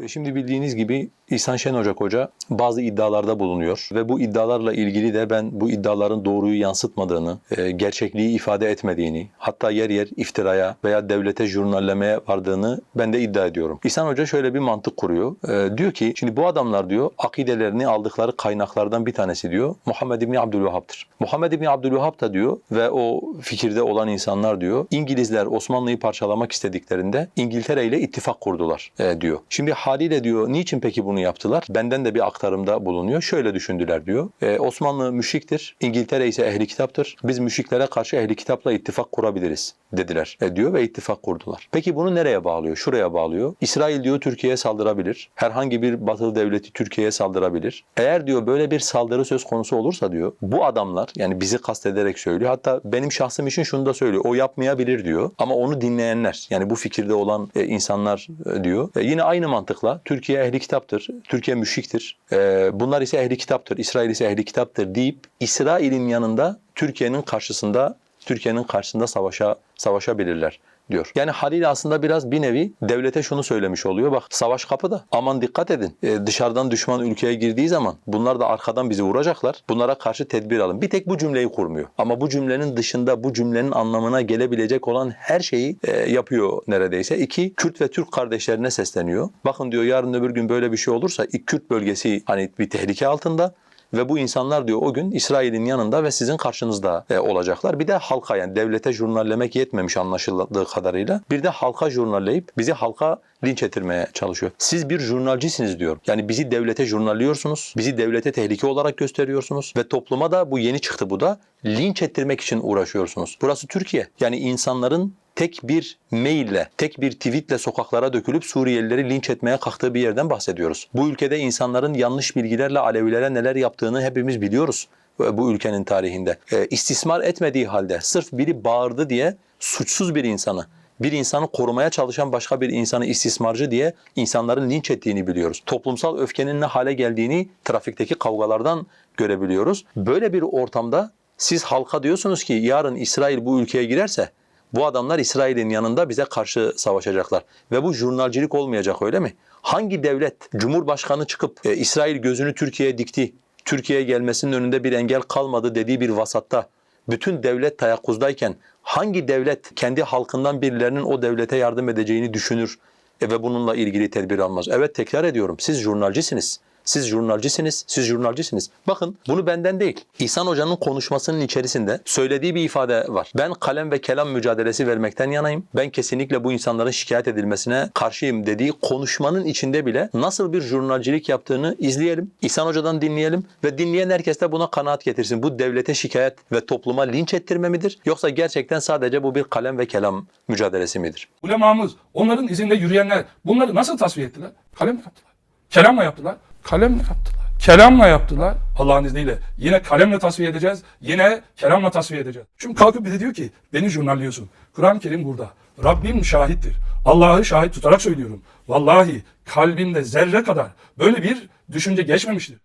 E, Şimdi bildiğiniz gibi İhsan Şen Ocak Hoca bazı iddialarda bulunuyor ve bu iddialarla ilgili de ben bu iddiaların doğruyu yansıtmadığını, e, gerçekliği ifade etmediğini, hatta yer yer iftiraya veya devlete jurnallemeye vardığını ben de iddia ediyorum. İhsan Hoca şöyle bir mantık kuruyor. E, diyor ki şimdi bu adamlar diyor akidelerini aldıkları kaynaklardan bir tanesi diyor Muhammed İbni Abdülvehhab'tır. Muhammed İbni Abdülvehhab da diyor ve o fikirde olan insanlar diyor İngilizler Osmanlı'yı parçalamak istediklerinde İngiltere ile ittifak kurdular diyor. Şimdi haliyle diyor niçin peki bunu yaptılar? Benden de bir aktarımda bulunuyor. Şöyle düşündüler diyor. E, Osmanlı müşriktir, İngiltere ise ehli kitaptır. Biz müşriklere karşı ehli kitapla ittifak kurabiliriz dediler e, diyor ve ittifak kurdular. Peki bunu nereye bağlıyor? Şuraya bağlıyor. İsrail diyor Türkiye'ye saldırabilir. Herhangi bir batılı devleti Türkiye'ye saldırabilir. Eğer diyor böyle bir saldırı söz konusu olursa diyor bu adamlar yani bizi kastederek söylüyor. Hatta benim şahsım için şunu da söylüyor. O yapmayabilir diyor. Ama onu dinleyenler yani bu fikirde olan e, insanlar e, diyor. E, yine aynı mantıkla Türkiye ehli kitaptır. Türkiye müşriktir. E, bunlar ise ehli kitaptır. İsrail ise ehli kitaptır deyip İsrail'in yanında Türkiye'nin karşısında Türkiye'nin karşısında savaşa savaşabilirler diyor. Yani haliyle aslında biraz bir nevi devlete şunu söylemiş oluyor. Bak savaş kapıda. Aman dikkat edin. Ee, dışarıdan düşman ülkeye girdiği zaman bunlar da arkadan bizi vuracaklar. Bunlara karşı tedbir alın. Bir tek bu cümleyi kurmuyor. Ama bu cümlenin dışında bu cümlenin anlamına gelebilecek olan her şeyi e, yapıyor neredeyse. İki, Kürt ve Türk kardeşlerine sesleniyor. Bakın diyor yarın öbür gün böyle bir şey olursa Kürt bölgesi hani bir tehlike altında. Ve bu insanlar diyor o gün İsrail'in yanında ve sizin karşınızda e, olacaklar. Bir de halka yani devlete jurnallemek yetmemiş anlaşıldığı kadarıyla. Bir de halka jurnalleyip bizi halka linç ettirmeye çalışıyor. Siz bir jurnalcisiniz diyor. Yani bizi devlete jurnalliyorsunuz. Bizi devlete tehlike olarak gösteriyorsunuz. Ve topluma da bu yeni çıktı bu da linç ettirmek için uğraşıyorsunuz. Burası Türkiye. Yani insanların tek bir maille, tek bir tweetle sokaklara dökülüp Suriyelileri linç etmeye kalktığı bir yerden bahsediyoruz. Bu ülkede insanların yanlış bilgilerle Alevilere neler yaptığını hepimiz biliyoruz bu ülkenin tarihinde. E, istismar etmediği halde sırf biri bağırdı diye suçsuz bir insanı bir insanı korumaya çalışan başka bir insanı istismarcı diye insanların linç ettiğini biliyoruz. Toplumsal öfkenin ne hale geldiğini trafikteki kavgalardan görebiliyoruz. Böyle bir ortamda siz halka diyorsunuz ki yarın İsrail bu ülkeye girerse bu adamlar İsrail'in yanında bize karşı savaşacaklar. Ve bu jurnalcilik olmayacak öyle mi? Hangi devlet Cumhurbaşkanı çıkıp e, İsrail gözünü Türkiye'ye dikti, Türkiye'ye gelmesinin önünde bir engel kalmadı dediği bir vasatta bütün devlet tayakkuzdayken hangi devlet kendi halkından birilerinin o devlete yardım edeceğini düşünür e, ve bununla ilgili tedbir almaz? Evet tekrar ediyorum siz jurnalcisiniz. Siz jurnalcisiniz, siz jurnalcisiniz. Bakın bunu benden değil. İhsan Hoca'nın konuşmasının içerisinde söylediği bir ifade var. Ben kalem ve kelam mücadelesi vermekten yanayım. Ben kesinlikle bu insanların şikayet edilmesine karşıyım dediği konuşmanın içinde bile nasıl bir jurnalcilik yaptığını izleyelim. İhsan Hoca'dan dinleyelim ve dinleyen herkes de buna kanaat getirsin. Bu devlete şikayet ve topluma linç ettirme midir? Yoksa gerçekten sadece bu bir kalem ve kelam mücadelesi midir? Ulemamız, onların izinde yürüyenler bunları nasıl tasfiye ettiler? Kalemle yaptılar. Kelamla yaptılar. Kalemle yaptılar. Kelamla yaptılar. Allah'ın izniyle. Yine kalemle tasfiye edeceğiz. Yine kelamla tasfiye edeceğiz. Şimdi kalkıp bize diyor ki beni jurnalliyorsun. Kur'an-ı Kerim burada. Rabbim şahittir. Allah'ı şahit tutarak söylüyorum. Vallahi kalbimde zerre kadar böyle bir düşünce geçmemiştir.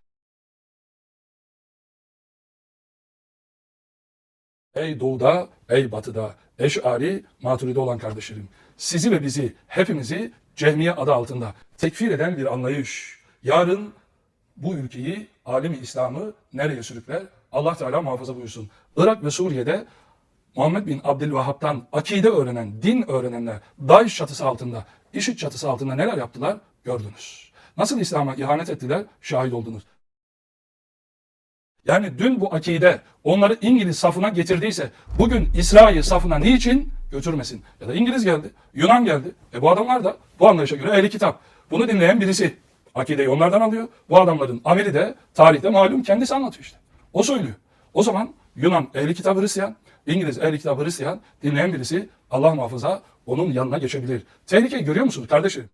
Ey doğuda, ey batıda, eşari, maturide olan kardeşlerim. Sizi ve bizi, hepimizi cehmiye adı altında tekfir eden bir anlayış. Yarın bu ülkeyi, alemi İslam'ı nereye sürükler? Allah Teala muhafaza buyursun. Irak ve Suriye'de Muhammed bin Abdülvahhab'tan akide öğrenen, din öğrenenler DAEŞ çatısı altında, IŞİD çatısı altında neler yaptılar? Gördünüz. Nasıl İslam'a ihanet ettiler? Şahit oldunuz. Yani dün bu akide onları İngiliz safına getirdiyse bugün İsrail safına niçin götürmesin? Ya da İngiliz geldi, Yunan geldi. E bu adamlar da bu anlayışa göre ehli kitap. Bunu dinleyen birisi akideyi onlardan alıyor. Bu adamların ameli de tarihte malum kendisi anlatıyor işte. O söylüyor. O zaman Yunan ehli kitap Hristiyan, İngiliz ehli kitap Hristiyan dinleyen birisi Allah muhafaza onun yanına geçebilir. Tehlikeyi görüyor musunuz kardeşim?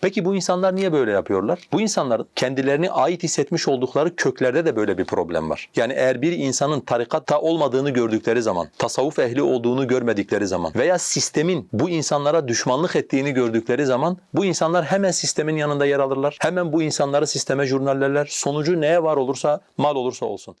Peki bu insanlar niye böyle yapıyorlar? Bu insanların kendilerini ait hissetmiş oldukları köklerde de böyle bir problem var. Yani eğer bir insanın tarikatta olmadığını gördükleri zaman, tasavvuf ehli olduğunu görmedikleri zaman veya sistemin bu insanlara düşmanlık ettiğini gördükleri zaman bu insanlar hemen sistemin yanında yer alırlar. Hemen bu insanları sisteme jurnallerler. Sonucu neye var olursa mal olursa olsun.